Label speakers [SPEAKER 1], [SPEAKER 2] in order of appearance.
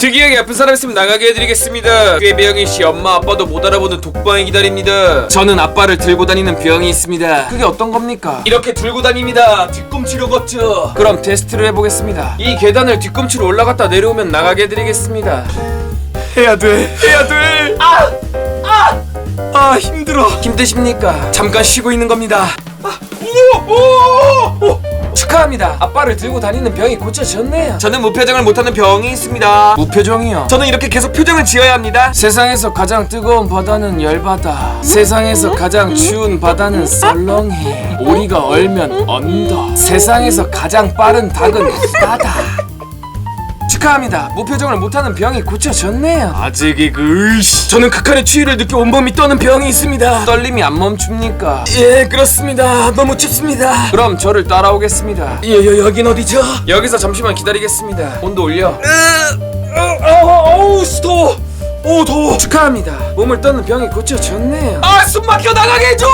[SPEAKER 1] 특이하게 아픈 사람 있으면 나가게 해드리겠습니다. 꾀병이 씨 엄마 아빠도 못 알아보는 독방이 기다립니다. 저는 아빠를 들고 다니는 병이 있습니다. 그게 어떤 겁니까? 이렇게 들고 다닙니다. 뒤꿈치로 걷죠. 그럼 테스트를 해보겠습니다. 이 계단을 뒤꿈치로 올라갔다 내려오면 나가게 해드리겠습니다. 해야 돼. 해야 돼. 아! 아! 아 힘들어. 힘드십니까? 잠깐 쉬고 있는 겁니다. 아, 오! 오! 오! 축하합니다. 아빠를 들고 다니는 병이 고쳐졌네요. 저는 무표정을 못하는 병이 있습니다. 무표정이요? 저는 이렇게 계속 표정을 지어야 합니다. 세상에서 가장 뜨거운 바다는 열바다. 세상에서 가장 추운 바다는 썰렁해. 오리가 얼면 언더. 세상에서 가장 빠른 닭은 후다다. 축하합니다. 무표정을 못하는 병이 고쳐졌네요. 아직 이 그이씨. 저는 극한의 추위를 느껴 온몸이 떠는 병이 있습니다. 떨림이 안 멈춥니까? 예, 그렇습니다. 너무 춥습니다. 그럼 저를 따라오겠습니다. 예, 여, 여긴 어디죠? 여기서 잠시만 기다리겠습니다. 온도 올려. 어우, 씨, 더워. 오, 더워. 축하합니다. 몸을 떠는 병이 고쳐졌네요. 아, 숨 막혀 나가게 해줘!